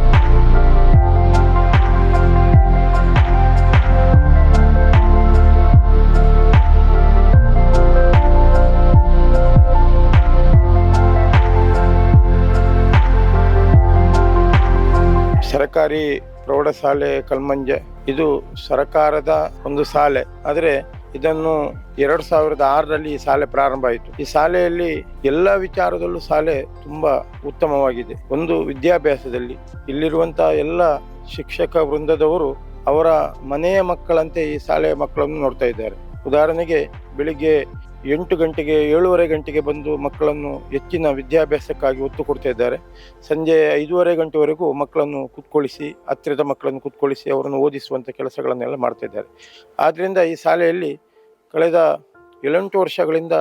ಸರ್ಕಾರಿ ಪ್ರೌಢಶಾಲೆ ಕಲ್ಮಂಜೆ. ಇದು ಸರ್ಕಾರದ ಒಂದು ಶಾಲೆ. ಆದರೆ ಇದನ್ನು ಎರಡು ಸಾವಿರದ ಆರರಲ್ಲಿ ಈ ಶಾಲೆ ಪ್ರಾರಂಭ ಆಯಿತು. ಈ ಶಾಲೆಯಲ್ಲಿ ಎಲ್ಲ ವಿಚಾರದಲ್ಲೂ ಶಾಲೆ ತುಂಬಾ ಉತ್ತಮವಾಗಿದೆ. ಒಂದು ವಿದ್ಯಾಭ್ಯಾಸದಲ್ಲಿ ಇಲ್ಲಿರುವಂತಹ ಎಲ್ಲ ಶಿಕ್ಷಕ ವೃಂದದವರು ಅವರ ಮನೆಯ ಮಕ್ಕಳಂತೆ ಈ ಶಾಲೆಯ ಮಕ್ಕಳನ್ನು ನೋಡ್ತಾ ಇದ್ದಾರೆ. ಉದಾಹರಣೆಗೆ ಬೆಳಿಗ್ಗೆ ಎಂಟು ಗಂಟೆಗೆ, ಏಳುವರೆ ಗಂಟೆಗೆ ಬಂದು ಮಕ್ಕಳನ್ನು ಹೆಚ್ಚಿನ ವಿದ್ಯಾಭ್ಯಾಸಕ್ಕಾಗಿ ಒತ್ತು ಕೊಡ್ತಾ ಇದ್ದಾರೆ. ಸಂಜೆ ಐದೂವರೆ ಗಂಟೆವರೆಗೂ ಮಕ್ಕಳನ್ನು ಕುತ್ಕೊಳಿಸಿ, ಹತ್ತಿರದ ಮಕ್ಕಳನ್ನು ಕುತ್ಕೊಳಿಸಿ ಅವರನ್ನು ಓದಿಸುವಂಥ ಕೆಲಸಗಳನ್ನೆಲ್ಲ ಮಾಡ್ತಾ ಇದ್ದಾರೆ. ಆದ್ದರಿಂದ ಈ ಶಾಲೆಯಲ್ಲಿ ಕಳೆದ ಏಳೆಂಟು ವರ್ಷಗಳಿಂದ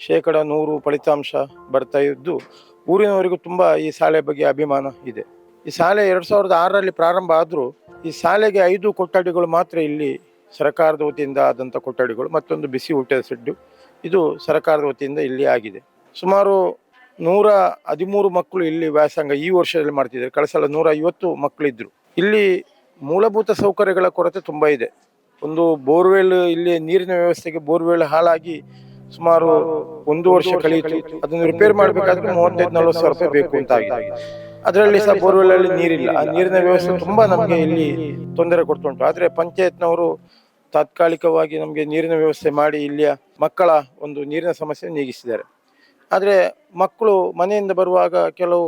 ಶೇಕಡ ನೂರು ಫಲಿತಾಂಶ ಬರ್ತಾ ಇದ್ದು, ಊರಿನವರಿಗೂ ತುಂಬ ಈ ಶಾಲೆ ಬಗ್ಗೆ ಅಭಿಮಾನ ಇದೆ. ಈ ಶಾಲೆ ಎರಡು ಸಾವಿರದ ಆರರಲ್ಲಿ ಪ್ರಾರಂಭ ಆದರೂ, ಈ ಶಾಲೆಗೆ ಐದು ಕೊಠಡಿಗಳು ಮಾತ್ರ ಇಲ್ಲಿ ಸರ್ಕಾರದ ವತಿಯಿಂದ ಆದಂಥ ಕೊಠಡಿಗಳು, ಮತ್ತೊಂದು ಬಿಸಿ ಊಟದ ಸೆಡ್ಡು ಇದು ಸರ್ಕಾರದ ವತಿಯಿಂದ ಇಲ್ಲಿ ಆಗಿದೆ. ಸುಮಾರು ನೂರ ಹದಿಮೂರು ಮಕ್ಕಳು ಇಲ್ಲಿ ವ್ಯಾಸಂಗ ಈ ವರ್ಷದಲ್ಲಿ ಮಾಡ್ತಿದ್ದಾರೆ. ಕಳಸಲ ಸಲ ನೂರ ಐವತ್ತು ಮಕ್ಕಳಿದ್ರು ಇಲ್ಲಿ ಮೂಲಭೂತ ಸೌಕರ್ಯಗಳ ಕೊರತೆ ತುಂಬ ಇದೆ. ಒಂದು ಬೋರ್ವೆಲ್ ಇಲ್ಲಿ ನೀರಿನ ವ್ಯವಸ್ಥೆಗೆ ಬೋರ್ವೆಲ್ ಹಾಳಾಗಿ ಸುಮಾರು ಒಂದು ವರ್ಷ ಕಳೆಯಿತು ಅದನ್ನು ರಿಪೇರ್ ಮಾಡಬೇಕಾದ್ರೆ ಮೂವತ್ತೈದು, ನಲವತ್ತು ಸಾವಿರ ರೂಪಾಯಿ ಬೇಕು ಅಂತ ಆಗಿದೆ. ಅದರಲ್ಲಿ ಸಹ ಬೋರ್ವೆಲ್ ಅಲ್ಲಿ ನೀರಿಲ್ಲ. ಆ ನೀರಿನ ವ್ಯವಸ್ಥೆ ತುಂಬಾ ನಮಗೆ ಇಲ್ಲಿ ತೊಂದರೆ ಕೊಡ್ತುಂಟು ಆದ್ರೆ ಪಂಚಾಯತ್ನವರು ತಾತ್ಕಾಲಿಕವಾಗಿ ನಮಗೆ ನೀರಿನ ವ್ಯವಸ್ಥೆ ಮಾಡಿ ಇಲ್ಲಿಯ ಮಕ್ಕಳ ಒಂದು ನೀರಿನ ಸಮಸ್ಯೆ ನೀಗಿಸಿದ್ದಾರೆ. ಆದರೆ ಮಕ್ಕಳು ಮನೆಯಿಂದ ಬರುವಾಗ ಕೆಲವು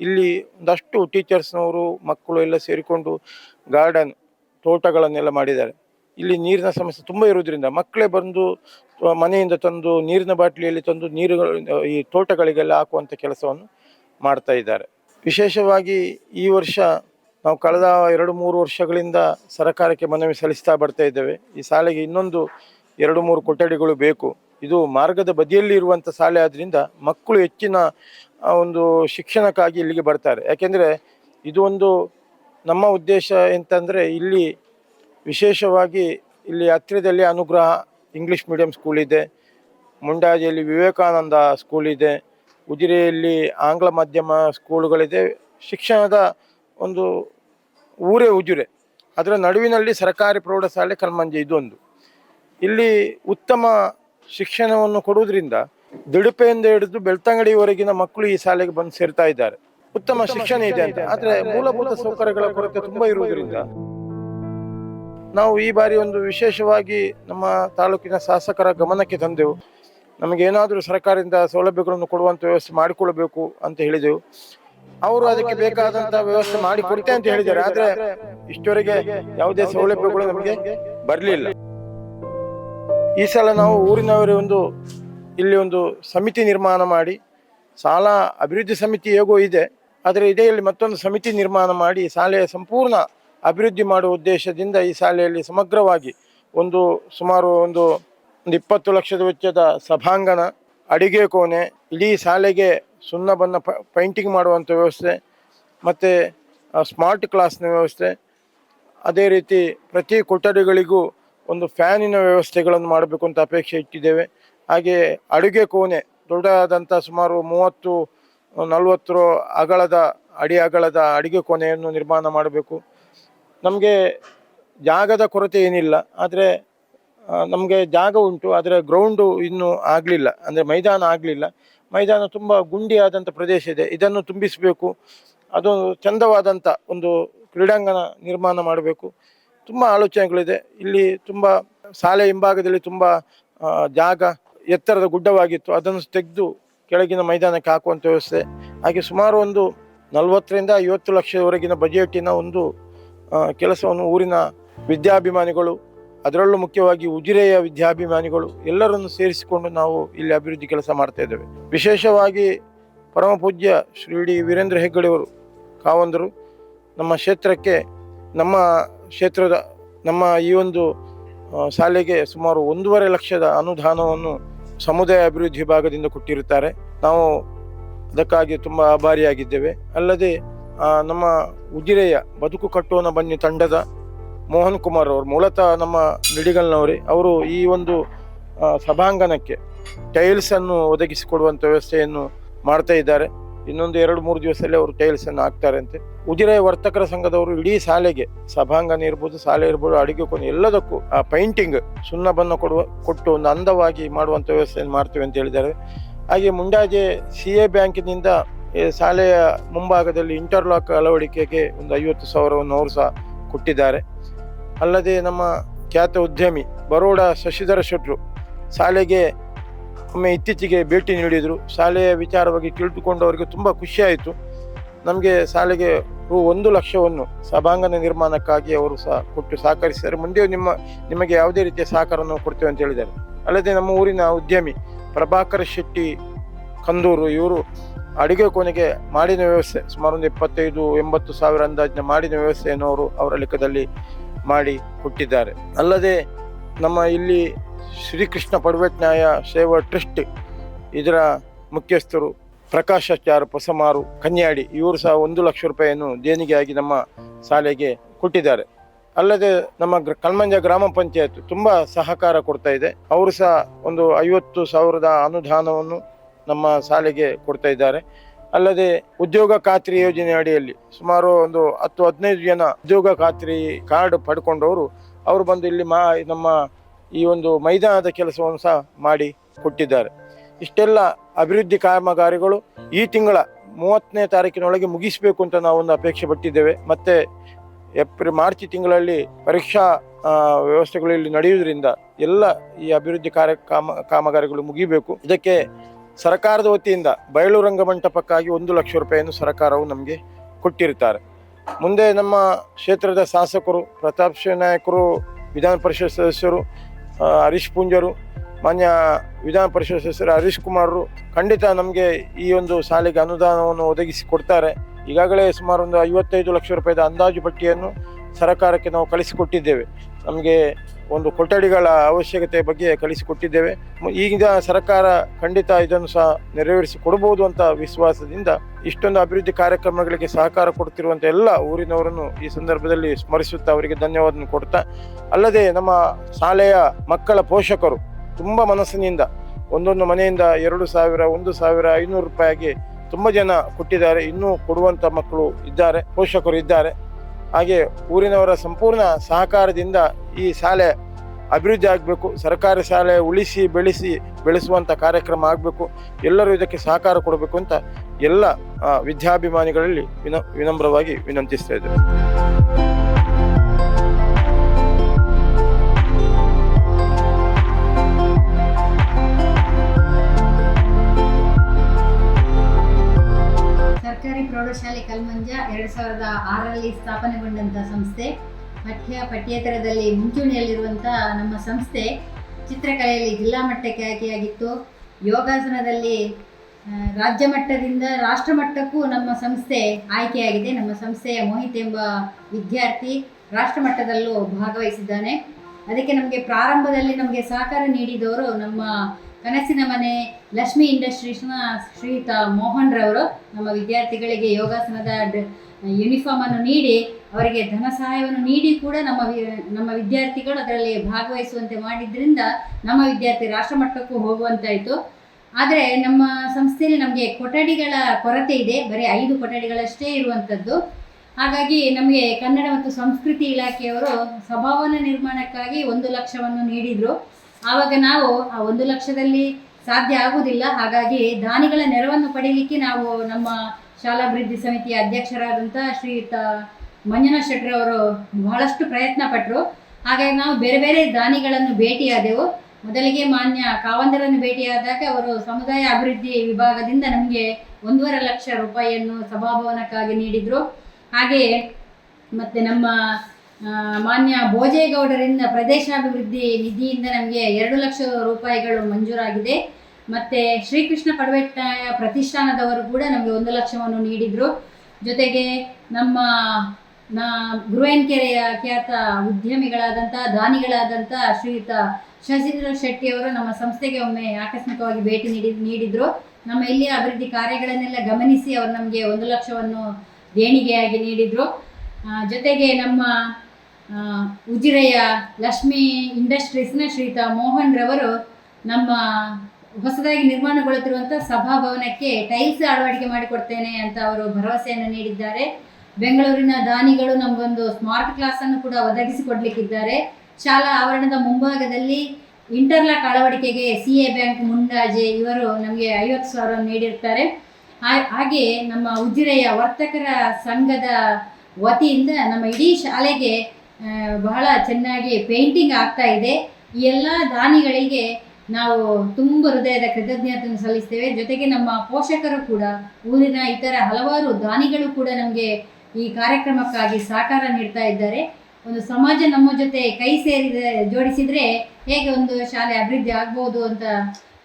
ಇಲ್ಲಿ ಒಂದಷ್ಟು ಟೀಚರ್ಸ್ನವರು ಮಕ್ಕಳು ಎಲ್ಲ ಸೇರಿಕೊಂಡು ಗಾರ್ಡನ್ ತೋಟಗಳನ್ನೆಲ್ಲ ಮಾಡಿದ್ದಾರೆ. ಇಲ್ಲಿ ನೀರಿನ ಸಮಸ್ಯೆ ತುಂಬ ಇರುವುದರಿಂದ ಮಕ್ಕಳೇ ಬಂದು ಮನೆಯಿಂದ ತಂದು ನೀರಿನ ಬಾಟ್ಲಿಯಲ್ಲಿ ತಂದು ನೀರು ಈ ತೋಟಗಳಿಗೆಲ್ಲ ಹಾಕುವಂಥ ಕೆಲಸವನ್ನು ಮಾಡ್ತಾ ಇದ್ದಾರೆ. ವಿಶೇಷವಾಗಿ ಈ ವರ್ಷ ನಾವು ಕಳೆದ ಎರಡು ಮೂರು ವರ್ಷಗಳಿಂದ ಸರ್ಕಾರಕ್ಕೆ ಮನವಿ ಸಲ್ಲಿಸ್ತಾ ಬರ್ತಾ ಇದ್ದೇವೆ. ಈ ಶಾಲೆಗೆ ಇನ್ನೊಂದು ಎರಡು ಮೂರು ಕೊಠಡಿಗಳು ಬೇಕು. ಇದು ಮಾರ್ಗದ ಬದಿಯಲ್ಲಿ ಇರುವಂಥ ಶಾಲೆ ಆದ್ದರಿಂದ ಮಕ್ಕಳು ಹೆಚ್ಚಿನ ಒಂದು ಶಿಕ್ಷಣಕ್ಕಾಗಿ ಇಲ್ಲಿಗೆ ಬರ್ತಾರೆ. ಯಾಕೆಂದರೆ ಇದು ಒಂದು ನಮ್ಮ ಉದ್ದೇಶ ಎಂತಂದರೆ ಇಲ್ಲಿ ವಿಶೇಷವಾಗಿ ಇಲ್ಲಿ ಹತ್ತಿರದಲ್ಲಿ ಅನುಗ್ರಹ ಇಂಗ್ಲೀಷ್ ಮೀಡಿಯಂ ಸ್ಕೂಲ್ ಇದೆ. ಮುಂಡಾಜಿಯಲ್ಲಿ ವಿವೇಕಾನಂದ ಸ್ಕೂಲ್ ಇದೆ. ಉಜಿರೆಯಲ್ಲಿ ಆಂಗ್ಲ ಮಾಧ್ಯಮ ಸ್ಕೂಲ್ಗಳಿದೆ. ಶಿಕ್ಷಣದ ಒಂದು ಊರೇ ಉಜುರೆ. ಅದರ ನಡುವಿನಲ್ಲಿ ಸರ್ಕಾರಿ ಪ್ರೌಢಶಾಲೆ ಕಲ್ಮಂಜೆ ಇದೊಂದು. ಇಲ್ಲಿ ಉತ್ತಮ ಶಿಕ್ಷಣವನ್ನು ಕೊಡುವುದರಿಂದ ದಿಡುಪೆಯಿಂದ ಹಿಡಿದು ಬೆಳ್ತಂಗಡಿವರೆಗಿನ ಮಕ್ಕಳು ಈ ಶಾಲೆಗೆ ಬಂದು ಸೇರ್ತಾ ಇದ್ದಾರೆ. ಉತ್ತಮ ಶಿಕ್ಷಣ ಇದೆ ಅಂತ. ಆದರೆ ಮೂಲಭೂತ ಸೌಕರ್ಯಗಳ ಕೊರತೆ ತುಂಬಾ ಇರುವುದರಿಂದ ನಾವು ಈ ಬಾರಿ ಒಂದು ವಿಶೇಷವಾಗಿ ನಮ್ಮ ತಾಲೂಕಿನ ಶಾಸಕರ ಗಮನಕ್ಕೆ ತಂದೆವು. ನಮಗೇನಾದರೂ ಸರ್ಕಾರದಿಂದ ಸೌಲಭ್ಯಗಳನ್ನು ಕೊಡುವಂಥ ವ್ಯವಸ್ಥೆ ಮಾಡಿಕೊಳ್ಳಬೇಕು ಅಂತ ಹೇಳಿದೆವು. ಅವರು ಅದಕ್ಕೆ ಬೇಕಾದಂತ ವ್ಯವಸ್ಥೆ ಮಾಡಿ ಕೊಡ್ತೆ ಅಂತ ಹೇಳಿದ್ದಾರೆ. ಆದ್ರೆ ಇಷ್ಟವರೆಗೆ ಯಾವುದೇ ಸೌಲಭ್ಯಗಳು ನಮಗೆ ಬರಲಿಲ್ಲ. ಈ ಸಲ ನಾವು ಊರಿನವರೇ ಒಂದು ಇಲ್ಲಿ ಒಂದು ಸಮಿತಿ ನಿರ್ಮಾಣ ಮಾಡಿ, ಶಾಲಾ ಅಭಿವೃದ್ಧಿ ಸಮಿತಿ ಹೇಗೋ ಇದೆ, ಆದರೆ ಇದೆಯಲ್ಲಿ ಮತ್ತೊಂದು ಸಮಿತಿ ನಿರ್ಮಾಣ ಮಾಡಿ ಶಾಲೆಯ ಸಂಪೂರ್ಣ ಅಭಿವೃದ್ಧಿ ಮಾಡುವ ಉದ್ದೇಶದಿಂದ ಈ ಶಾಲೆಯಲ್ಲಿ ಸಮಗ್ರವಾಗಿ ಒಂದು ಸುಮಾರು ಒಂದು ಒಂದು ಇಪ್ಪತ್ತು ಲಕ್ಷದ ವೆಚ್ಚದ ಸಭಾಂಗಣ, ಅಡಿಗೆ ಕೋಣೆ, ಇಡೀ ಶಾಲೆಗೆ ಸುಣ್ಣ ಬಣ್ಣ ಪೈಂಟಿಂಗ್ ಮಾಡುವಂಥ ವ್ಯವಸ್ಥೆ, ಮತ್ತು ಸ್ಮಾರ್ಟ್ ಕ್ಲಾಸ್ನ ವ್ಯವಸ್ಥೆ. ಅದೇ ರೀತಿ ಪ್ರತಿ ಕೊಠಡಿಗಳಿಗೂ ಒಂದು ಫ್ಯಾನಿನ ವ್ಯವಸ್ಥೆಗಳನ್ನು ಮಾಡಬೇಕು ಅಂತ ಅಪೇಕ್ಷೆ ಇಟ್ಟಿದ್ದೇವೆ. ಹಾಗೆ ಅಡುಗೆ ಕೋಣೆ ದೊಡ್ಡದಾದಂಥ ಸುಮಾರು ಮೂವತ್ತು ನಲವತ್ತು ಅಗಳದ ಅಡಿ ಅಗಳದ ಅಡುಗೆ ಕೋಣೆಯನ್ನು ನಿರ್ಮಾಣ ಮಾಡಬೇಕು. ನಮಗೆ ಜಾಗದ ಕೊರತೆ ಏನಿಲ್ಲ, ಆದರೆ ನಮಗೆ ಜಾಗ ಉಂಟು, ಆದರೆ ಗ್ರೌಂಡು ಇನ್ನೂ ಆಗಲಿಲ್ಲ, ಅಂದರೆ ಮೈದಾನ ಆಗಲಿಲ್ಲ. ಮೈದಾನ ತುಂಬ ಗುಂಡಿಯಾದಂಥ ಪ್ರದೇಶ ಇದೆ. ಇದನ್ನು ತುಂಬಿಸಬೇಕು. ಅದು ಚಂದವಾದಂಥ ಒಂದು ಕ್ರೀಡಾಂಗಣ ನಿರ್ಮಾಣ ಮಾಡಬೇಕು. ತುಂಬ ಆಲೋಚನೆಗಳಿದೆ. ಇಲ್ಲಿ ತುಂಬ ಶಾಲೆ ಹಿಂಭಾಗದಲ್ಲಿ ತುಂಬ ಜಾಗ ಎತ್ತರದ ಗುಡ್ಡವಾಗಿತ್ತು. ಅದನ್ನು ತೆಗೆದು ಕೆಳಗಿನ ಮೈದಾನಕ್ಕೆ ಹಾಕುವಂಥ ವ್ಯವಸ್ಥೆ. ಹಾಗೆ ಸುಮಾರು ಒಂದು ನಲವತ್ತರಿಂದ ಐವತ್ತು ಲಕ್ಷದವರೆಗಿನ ಬಜೆಟಿನ ಒಂದು ಕೆಲಸವನ್ನು ಊರಿನ ವಿದ್ಯಾಭಿಮಾನಿಗಳು ಅದರಲ್ಲೂ ಮುಖ್ಯವಾಗಿ ಉಜಿರೆಯ ವಿದ್ಯಾಭಿಮಾನಿಗಳು ಎಲ್ಲರನ್ನು ಸೇರಿಸಿಕೊಂಡು ನಾವು ಇಲ್ಲಿ ಅಭಿವೃದ್ಧಿ ಕೆಲಸ ಮಾಡ್ತಾ ಇದ್ದೇವೆ. ವಿಶೇಷವಾಗಿ ಪರಮ ಪೂಜ್ಯ ಶ್ರೀ ಡಿ ವೀರೇಂದ್ರ ಹೆಗ್ಗಡೆಯವರು ಕಾವಂದರು, ನಮ್ಮ ಕ್ಷೇತ್ರಕ್ಕೆ, ನಮ್ಮ ಕ್ಷೇತ್ರದ, ನಮ್ಮ ಈ ಒಂದು ಶಾಲೆಗೆ ಸುಮಾರು ಒಂದೂವರೆ ಲಕ್ಷದ ಅನುದಾನವನ್ನು ಸಮುದಾಯ ಅಭಿವೃದ್ಧಿ ವಿಭಾಗದಿಂದ ಕೊಟ್ಟಿರುತ್ತಾರೆ. ನಾವು ಅದಕ್ಕಾಗಿ ತುಂಬ ಆಭಾರಿಯಾಗಿದ್ದೇವೆ. ಅಲ್ಲದೆ ನಮ್ಮ ಉಜಿರೆಯ ಬದುಕು ಕಟ್ಟೋಣ ಬನ್ನಿ ತಂಡದ ಮೋಹನ್ ಕುಮಾರ್ ಅವರು, ಮೂಲತಃ ನಮ್ಮ ನಿಡಿಗಲ್ನವರೇ, ಅವರು ಈ ಒಂದು ಸಭಾಂಗಣಕ್ಕೆ ಟೈಲ್ಸ್ ಅನ್ನು ಒದಗಿಸಿಕೊಡುವಂಥ ವ್ಯವಸ್ಥೆಯನ್ನು ಮಾಡ್ತಾ ಇದ್ದಾರೆ. ಇನ್ನೊಂದು ಎರಡು ಮೂರು ದಿವಸದಲ್ಲಿ ಅವರು ಟೈಲ್ಸ್ ಅನ್ನು ಹಾಕ್ತಾರೆ ಅಂತೆ. ಉಜಿರೆ ವರ್ತಕರ ಸಂಘದವರು ಇಡೀ ಶಾಲೆಗೆ ಸಭಾಂಗಣ ಇರ್ಬೋದು, ಶಾಲೆ ಇರ್ಬೋದು, ಅಡಿಗೆ ಕೊನೆ ಎಲ್ಲದಕ್ಕೂ ಆ ಪೈಂಟಿಂಗ್ ಸುಣ್ಣ ಬಣ್ಣ ಕೊಡುವ, ಕೊಟ್ಟು ಒಂದು ಅಂದವಾಗಿ ಮಾಡುವಂಥ ವ್ಯವಸ್ಥೆಯನ್ನು ಮಾಡ್ತೇವೆ ಅಂತ ಹೇಳಿದ್ದಾರೆ. ಹಾಗೆ ಮುಂಡಾಜೆ ಸಿ ಎ ಬ್ಯಾಂಕಿನಿಂದ ಶಾಲೆಯ ಮುಂಭಾಗದಲ್ಲಿ ಇಂಟರ್ಲಾಕ್ ಅಳವಡಿಕೆಗೆ ಒಂದು ಐವತ್ತು ಸಾವಿರವನ್ನು ಅವರು ಸಹ ಕೊಟ್ಟಿದ್ದಾರೆ. ಅಲ್ಲದೆ ನಮ್ಮ ಖ್ಯಾತ ಉದ್ಯಮಿ ಬರೋಡ ಶಶಿಧರ ಶೆಟ್ರು ಶಾಲೆಗೆ ಒಮ್ಮೆ ಇತ್ತೀಚೆಗೆ ಭೇಟಿ ನೀಡಿದರು. ಶಾಲೆಯ ವಿಚಾರವಾಗಿ ತಿಳಿದುಕೊಂಡು ಅವರಿಗೆ ತುಂಬ ಖುಷಿಯಾಯಿತು ನಮಗೆ ಶಾಲೆಗೆ ರು ಒಂದು ಲಕ್ಷವನ್ನು ಸಭಾಂಗಣ ನಿರ್ಮಾಣಕ್ಕಾಗಿ ಅವರು ಸಹ ಕೊಟ್ಟು ಸಹಕರಿಸಿದ್ದಾರೆ. ಮುಂದೆ ನಿಮ್ಮ, ನಿಮಗೆ ಯಾವುದೇ ರೀತಿಯ ಸಹಕಾರವನ್ನು ಕೊಡ್ತೇವೆ ಅಂತ ಹೇಳಿದ್ದಾರೆ. ಅಲ್ಲದೆ ನಮ್ಮ ಊರಿನ ಉದ್ಯಮಿ ಪ್ರಭಾಕರ್ ಶೆಟ್ಟಿ ಕಂದೂರು, ಇವರು ಅಡುಗೆ ಕೊನೆಗೆ ಮಾಡಿನ ವ್ಯವಸ್ಥೆ, ಸುಮಾರು ಒಂದು ಇಪ್ಪತ್ತೈದು ಎಂಬತ್ತು ಸಾವಿರ ಅಂದಾಜಿನ ಮಾಡಿನ ವ್ಯವಸ್ಥೆಯನ್ನು ಅವರು ಅವರ ಲೆಕ್ಕದಲ್ಲಿ ಮಾಡಿ ಕೊಟ್ಟಿದ್ದಾರೆ. ಅಲ್ಲದೆ ನಮ್ಮ ಇಲ್ಲಿ ಶ್ರೀಕೃಷ್ಣ ಪಡ್ವೆಟ್ನಾಯ ಸೇವಾ ಟ್ರಸ್ಟ್ ಇದರ ಮುಖ್ಯಸ್ಥರು ಪ್ರಕಾಶಾಚಾರ ಪೊಸಮಾರು ಕನ್ಯಾಡಿ, ಇವರು ಸಹ ಒಂದು ಲಕ್ಷ ರೂಪಾಯಿಯನ್ನು ದೇಣಿಗೆಯಾಗಿ ನಮ್ಮ ಶಾಲೆಗೆ ಕೊಟ್ಟಿದ್ದಾರೆ. ಅಲ್ಲದೆ ನಮ್ಮ ಕಲ್ಮಂಜ ಗ್ರಾಮ ಪಂಚಾಯತ್ ತುಂಬ ಸಹಕಾರ ಕೊಡ್ತಾ ಇದೆ. ಅವರು ಸಹ ಒಂದು ಐವತ್ತು ಸಾವಿರದ ಅನುದಾನವನ್ನು ನಮ್ಮ ಶಾಲೆಗೆ ಕೊಡ್ತಾ ಇದ್ದಾರೆ. ಅಲ್ಲದೆ ಉದ್ಯೋಗ ಖಾತ್ರಿ ಯೋಜನೆ ಅಡಿಯಲ್ಲಿ ಸುಮಾರು ಒಂದು ಹತ್ತು ಹದಿನೈದು ಜನ ಉದ್ಯೋಗ ಖಾತ್ರಿ ಕಾರ್ಡ್ ಪಡ್ಕೊಂಡವರು, ಅವರು ಬಂದು ಇಲ್ಲಿ ಮಾ ನಮ್ಮ ಈ ಒಂದು ಮೈದಾನದ ಕೆಲಸವನ್ನು ಸಹ ಮಾಡಿ ಕೊಟ್ಟಿದ್ದಾರೆ. ಇಷ್ಟೆಲ್ಲ ಅಭಿವೃದ್ಧಿ ಕಾಮಗಾರಿಗಳು ಈ ತಿಂಗಳ ಮೂವತ್ತನೇ ತಾರೀಕಿನೊಳಗೆ ಮುಗಿಸಬೇಕು ಅಂತ ನಾವು ಒಂದು ಅಪೇಕ್ಷೆ ಪಟ್ಟಿದ್ದೇವೆ. ಮತ್ತೆ ಏಪ್ರಿಲ್ ಮಾರ್ಚ್ ತಿಂಗಳಲ್ಲಿ ಪರೀಕ್ಷಾ ವ್ಯವಸ್ಥೆಗಳು ಇಲ್ಲಿ ನಡೆಯುವುದರಿಂದ ಎಲ್ಲ ಈ ಅಭಿವೃದ್ಧಿ ಕಾರ್ಯ ಕಾಮ ಕಾಮಗಾರಿಗಳು ಮುಗಿಬೇಕು. ಇದಕ್ಕೆ ಸರ್ಕಾರದ ವತಿಯಿಂದ ಬಯಲು ರಂಗಮಂಟಪಕ್ಕಾಗಿ ಒಂದು ಲಕ್ಷ ರೂಪಾಯಿಯನ್ನು ಸರ್ಕಾರವು ನಮಗೆ ಕೊಟ್ಟಿರುತ್ತಾರೆ. ಮುಂದೆ ನಮ್ಮ ಕ್ಷೇತ್ರದ ಶಾಸಕರು, ಪ್ರತಾಪ್ ನಾಯಕರು, ವಿಧಾನ ಪರಿಷತ್ ಸದಸ್ಯರು ಹರೀಶ್ ಪುಂಜರು, ಮಾನ್ಯ ವಿಧಾನ ಪರಿಷತ್ ಸದಸ್ಯರು ಹರೀಶ್ ಕುಮಾರರು ಖಂಡಿತ ನಮಗೆ ಈ ಒಂದು ಸಾಲಿಗೆ ಅನುದಾನವನ್ನು ಒದಗಿಸಿ ಕೊಡ್ತಾರೆ. ಈಗಾಗಲೇ ಸುಮಾರು ಒಂದು ಐವತ್ತೈದು ಲಕ್ಷ ರೂಪಾಯಿದ ಅಂದಾಜು ಪಟ್ಟಿಯನ್ನು ಸರ್ಕಾರಕ್ಕೆ ನಾವು ಕಳಿಸಿಕೊಟ್ಟಿದ್ದೇವೆ. ನಮಗೆ ಒಂದು ಕೊಠಡಿಗಳ ಅವಶ್ಯಕತೆ ಬಗ್ಗೆ ಕಲಿಸಿಕೊಟ್ಟಿದ್ದೇವೆ ಈಗ ಸರ್ಕಾರ ಖಂಡಿತ ಇದನ್ನು ಸಹ ನೆರವೇರಿಸಿ ಕೊಡಬಹುದು ಅಂತ ವಿಶ್ವಾಸದಿಂದ ಇಷ್ಟೊಂದು ಅಭಿವೃದ್ಧಿ ಕಾರ್ಯಕ್ರಮಗಳಿಗೆ ಸಹಕಾರ ಕೊಡ್ತಿರುವಂಥ ಎಲ್ಲ ಊರಿನವರನ್ನು ಈ ಸಂದರ್ಭದಲ್ಲಿ ಸ್ಮರಿಸುತ್ತಾ ಅವರಿಗೆ ಧನ್ಯವಾದ ಕೊಡ್ತಾ, ಅಲ್ಲದೆ ನಮ್ಮ ಶಾಲೆಯ ಮಕ್ಕಳ ಪೋಷಕರು ತುಂಬ ಮನಸ್ಸಿನಿಂದ ಒಂದೊಂದು ಮನೆಯಿಂದ ಎರಡು ಸಾವಿರ, ಒಂದು ಸಾವಿರ ಐನೂರು ರೂಪಾಯಿಗೆ ತುಂಬ ಜನ ಕೊಟ್ಟಿದ್ದಾರೆ. ಇನ್ನೂ ಕೊಡುವಂಥ ಮಕ್ಕಳು ಇದ್ದಾರೆ, ಪೋಷಕರು ಇದ್ದಾರೆ. ಹಾಗೆ ಊರಿನವರ ಸಂಪೂರ್ಣ ಸಹಕಾರದಿಂದ ಈ ಶಾಲೆ ಅಭಿವೃದ್ಧಿ ಆಗಬೇಕು, ಸರ್ಕಾರಿ ಶಾಲೆ ಉಳಿಸಿ, ಬೆಳೆಸಿ ಬೆಳೆಸುವಂಥ ಕಾರ್ಯಕ್ರಮ ಆಗಬೇಕು. ಎಲ್ಲರೂ ಇದಕ್ಕೆ ಸಹಕಾರ ಕೊಡಬೇಕು ಅಂತ ಎಲ್ಲ ವಿದ್ಯಾಭಿಮಾನಿಗಳಲ್ಲಿ ವಿನ, ವಿನಮ್ರವಾಗಿ ವಿನಂತಿಸ್ತಾ ಇದ್ದೇವೆ ಪ್ರೌಢಶಾಲೆ ಕಲ್ಮಂಜ ಎರಡು ಸಾವಿರದ ಆರರಲ್ಲಿ ಸ್ಥಾಪನೆಗೊಂಡಂಥ ಸಂಸ್ಥೆ. ಪಠ್ಯ ಪಠ್ಯೇತರದಲ್ಲಿ ಮುಂಚೂಣಿಯಲ್ಲಿರುವಂಥ ನಮ್ಮ ಸಂಸ್ಥೆ ಚಿತ್ರಕಲೆಯಲ್ಲಿ ಜಿಲ್ಲಾ ಮಟ್ಟಕ್ಕೆ ಆಯ್ಕೆಯಾಗಿತ್ತು. ಯೋಗಾಸನದಲ್ಲಿ ರಾಜ್ಯ ಮಟ್ಟದಿಂದ ರಾಷ್ಟ್ರ ಮಟ್ಟಕ್ಕೂ ನಮ್ಮ ಸಂಸ್ಥೆ ಆಯ್ಕೆಯಾಗಿದೆ. ನಮ್ಮ ಸಂಸ್ಥೆಯ ಮೋಹಿತ್ ಎಂಬ ವಿದ್ಯಾರ್ಥಿ ರಾಷ್ಟ್ರ ಮಟ್ಟದಲ್ಲೂ ಭಾಗವಹಿಸಿದ್ದಾನೆ. ಅದಕ್ಕೆ ನಮಗೆ ಪ್ರಾರಂಭದಲ್ಲಿ ನಮಗೆ ಸಹಕಾರ ನೀಡಿದವರು ನಮ್ಮ ಕನಸಿನ ಮನೆ, ಲಕ್ಷ್ಮಿ ಇಂಡಸ್ಟ್ರೀಸ್ನ ಶ್ರೀಯುತ ಮೋಹನ್ ರವರು ನಮ್ಮ ವಿದ್ಯಾರ್ಥಿಗಳಿಗೆ ಯೋಗಾಸನದ ಯೂನಿಫಾರ್ಮ್ ಅನ್ನು ನೀಡಿ, ಅವರಿಗೆ ಧನ ಸಹಾಯವನ್ನು ನೀಡಿ ಕೂಡ ನಮ್ಮ ನಮ್ಮ ವಿದ್ಯಾರ್ಥಿಗಳು ಅದರಲ್ಲಿ ಭಾಗವಹಿಸುವಂತೆ ಮಾಡಿದ್ರಿಂದ ನಮ್ಮ ವಿದ್ಯಾರ್ಥಿ ರಾಷ್ಟ್ರ ಮಟ್ಟಕ್ಕೂ ಹೋಗುವಂತಾಯಿತು. ಆದರೆ ನಮ್ಮ ಸಂಸ್ಥೆಯಲ್ಲಿ ನಮಗೆ ಕೊಠಡಿಗಳ ಕೊರತೆ ಇದೆ, ಬರೀ ಐದು ಕೊಠಡಿಗಳಷ್ಟೇ ಇರುವಂಥದ್ದು ಹಾಗಾಗಿ ನಮಗೆ ಕನ್ನಡ ಮತ್ತು ಸಂಸ್ಕೃತಿ ಇಲಾಖೆಯವರು ಸಭಾವನ ನಿರ್ಮಾಣಕ್ಕಾಗಿ ಒಂದು ಲಕ್ಷವನ್ನು ನೀಡಿದರು. ಆವಾಗ ನಾವು ಆ ಒಂದು ಲಕ್ಷದಲ್ಲಿ ಸಾಧ್ಯ ಆಗುವುದಿಲ್ಲ. ಹಾಗಾಗಿ ದಾನಿಗಳ ನೆರವನ್ನು ಪಡೆಯಲಿಕ್ಕೆ ನಾವು ನಮ್ಮ ಶಾಲಾಭಿವೃದ್ಧಿ ಸಮಿತಿಯ ಅಧ್ಯಕ್ಷರಾದಂಥ ಶ್ರೀಯುತ ಮಂಜುನಾಥ್ ಶೆಟ್ಟರ್ ಅವರು ಬಹಳಷ್ಟು ಪ್ರಯತ್ನ ಪಟ್ಟರು ಹಾಗಾಗಿ ನಾವು ಬೇರೆ ಬೇರೆ ದಾನಿಗಳನ್ನು ಭೇಟಿಯಾದೆವು. ಮೊದಲಿಗೆ ಮಾನ್ಯ ಕಾವಂದರನ್ನು ಭೇಟಿಯಾದಾಗ ಅವರು ಸಮುದಾಯ ಅಭಿವೃದ್ಧಿ ವಿಭಾಗದಿಂದ ನಮಗೆ ಒಂದೂವರೆ ಲಕ್ಷ ರೂಪಾಯಿಯನ್ನು ಸಭಾಭವನಕ್ಕಾಗಿ ನೀಡಿದರು. ಹಾಗೆಯೇ ಮತ್ತು ನಮ್ಮ ಮಾನ್ಯ ಭೋಜೇಗೌಡರಿಂದ ಪ್ರದೇಶಾಭಿವೃದ್ಧಿ ನಿಧಿಯಿಂದ ನಮಗೆ ಎರಡು ಲಕ್ಷ ರೂಪಾಯಿಗಳು ಮಂಜೂರಾಗಿದೆ. ಮತ್ತು ಶ್ರೀಕೃಷ್ಣ ಪಡವೆಟ್ಟಾಯ ಪ್ರತಿಷ್ಠಾನದವರು ಕೂಡ ನಮಗೆ ಒಂದು ಲಕ್ಷವನ್ನು ನೀಡಿದರು. ಜೊತೆಗೆ ನಮ್ಮ, ನಾ ಗುರುವೇನ್ಕೆರೆಯ ಖ್ಯಾತ ಉದ್ಯಮಿಗಳಾದಂಥ ದಾನಿಗಳಾದಂಥ ಶ್ರೀಯುತ ಶೆಟ್ಟಿ ಶೆಟ್ಟಿಯವರು ನಮ್ಮ ಸಂಸ್ಥೆಗೆ ಒಮ್ಮೆ ಆಕಸ್ಮಿಕವಾಗಿ ಭೇಟಿ ನೀಡಿ, ನೀಡಿದರು. ನಮ್ಮ ಇಲ್ಲಿಯ ಅಭಿವೃದ್ಧಿ ಕಾರ್ಯಗಳನ್ನೆಲ್ಲ ಗಮನಿಸಿ ಅವರು ನಮಗೆ ಒಂದು ಲಕ್ಷವನ್ನು ದೇಣಿಗೆಯಾಗಿ ನೀಡಿದರು. ಜೊತೆಗೆ ನಮ್ಮ ಉಜಿರೆಯ ಲಕ್ಷ್ಮಿ ಇಂಡಸ್ಟ್ರೀಸ್ನ ಶ್ರೀತಾ ಮೋಹನ್ ರವರು ನಮ್ಮ ಹೊಸದಾಗಿ ನಿರ್ಮಾಣಗೊಳ್ಳುತ್ತಿರುವಂಥ ಸಭಾಭವನಕ್ಕೆ ಟೈಲ್ಸ್ ಅಳವಡಿಕೆ ಮಾಡಿಕೊಡ್ತೇನೆ ಅಂತ ಅವರು ಭರವಸೆಯನ್ನು ನೀಡಿದ್ದಾರೆ. ಬೆಂಗಳೂರಿನ ದಾನಿಗಳು ನಮಗೊಂದು ಸ್ಮಾರ್ಟ್ ಕ್ಲಾಸನ್ನು ಕೂಡ ಒದಗಿಸಿಕೊಡ್ಲಿಕ್ಕಿದ್ದಾರೆ. ಶಾಲಾ ಆವರಣದ ಮುಂಭಾಗದಲ್ಲಿ ಇಂಟರ್ಲಾಕ್ ಅಳವಡಿಕೆಗೆ ಸಿ ಎ ಬ್ಯಾಂಕ್ ಮುಂಡಾಜೆ ಇವರು ನಮಗೆ ಐವತ್ತು ಸಾವಿರ ನೀಡಿರ್ತಾರೆ. ಹಾಗೆ ನಮ್ಮ ಉಜಿರೆಯ ವರ್ತಕರ ಸಂಘದ ವತಿಯಿಂದ ನಮ್ಮ ಇಡೀ ಶಾಲೆಗೆ ಬಹಳ ಚೆನ್ನಾಗಿ ಪೇಂಟಿಂಗ್ ಆಗ್ತಾ ಇದೆ. ಎಲ್ಲ ದಾನಿಗಳಿಗೆ ನಾವು ತುಂಬ ಹೃದಯದ ಕೃತಜ್ಞತೆಯನ್ನು ಸಲ್ಲಿಸ್ತೇವೆ. ಜೊತೆಗೆ ನಮ್ಮ ಪೋಷಕರು ಕೂಡ, ಊರಿನ ಇತರ ಹಲವಾರು ದಾನಿಗಳು ಕೂಡ ನಮಗೆ ಈ ಕಾರ್ಯಕ್ರಮಕ್ಕಾಗಿ ಸಹಕಾರ ನೀಡ್ತಾ ಇದ್ದಾರೆ. ಒಂದು ಸಮಾಜ ನಮ್ಮ ಜೊತೆ ಕೈ ಸೇರಿದ, ಜೋಡಿಸಿದರೆ ಹೇಗೆ ಒಂದು ಶಾಲೆ ಅಭಿವೃದ್ಧಿ ಆಗ್ಬೋದು ಅಂತ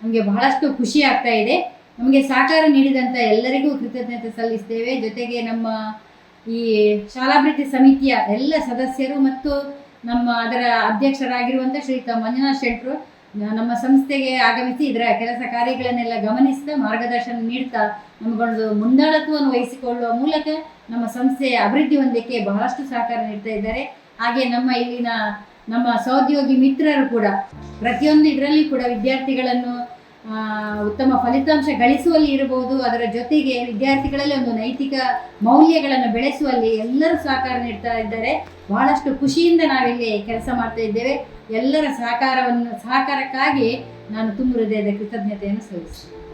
ನಮಗೆ ಬಹಳಷ್ಟು ಖುಷಿ ಆಗ್ತಾ ಇದೆ. ನಮಗೆ ಸಹಕಾರ ನೀಡಿದಂಥ ಎಲ್ಲರಿಗೂ ಕೃತಜ್ಞತೆ ಸಲ್ಲಿಸ್ತೇವೆ. ಜೊತೆಗೆ ನಮ್ಮ ಈ ಶಾಲಾಭಿವೃದ್ಧಿ ಸಮಿತಿಯ ಎಲ್ಲ ಸದಸ್ಯರು ಮತ್ತು ನಮ್ಮ ಅದರ ಅಧ್ಯಕ್ಷರಾಗಿರುವಂಥ ಶ್ರೀಯುತ ಮಂಜುನಾಥ್ ಶೆಟ್ರು ನಮ್ಮ ಸಂಸ್ಥೆಗೆ ಆಗಮಿಸಿ ಇದರ ಕೆಲಸ ಕಾರ್ಯಗಳನ್ನೆಲ್ಲ ಗಮನಿಸ್ತಾ ಮಾರ್ಗದರ್ಶನ ನೀಡ್ತಾ ನಮಗೊಂದು ಮುಂದಾಳತ್ವವನ್ನು ವಹಿಸಿಕೊಳ್ಳುವ ಮೂಲಕ ನಮ್ಮ ಸಂಸ್ಥೆಯ ಅಭಿವೃದ್ಧಿ ಹೊಂದಕ್ಕೆ ಬಹಳಷ್ಟು ಸಹಕಾರ ನೀಡ್ತಾ ಇದ್ದಾರೆ. ಹಾಗೆ ನಮ್ಮ ಇಲ್ಲಿನ ನಮ್ಮ ಸಹೋದ್ಯೋಗಿ ಮಿತ್ರರು ಕೂಡ, ಪ್ರತಿಯೊಂದು ಇದರಲ್ಲಿ ಕೂಡ ವಿದ್ಯಾರ್ಥಿಗಳನ್ನು ಉತ್ತಮ ಫಲಿತಾಂಶ ಗಳಿಸುವಲ್ಲಿ ಇರಬಹುದು. ಅದರ ಜೊತೆಗೆ ವಿದ್ಯಾರ್ಥಿಗಳಲ್ಲಿ ಒಂದು ನೈತಿಕ ಮೌಲ್ಯಗಳನ್ನು ಬೆಳೆಸುವಲ್ಲಿ ಎಲ್ಲರೂ ಸಹಕಾರ ನೀಡ್ತಾ ಇದ್ದಾರೆ. ಬಹಳಷ್ಟು ಖುಷಿಯಿಂದ ನಾವಿಲ್ಲಿ ಕೆಲಸ ಮಾಡ್ತಾ ಇದ್ದೇವೆ. ಎಲ್ಲರ ಸಹಕಾರವನ್ನು, ಸಹಕಾರಕ್ಕಾಗಿ ನಾನು ತುಂಬ ಹೃದಯದ ಕೃತಜ್ಞತೆಯನ್ನು ಸಲ್ಲಿಸ್ತೇನೆ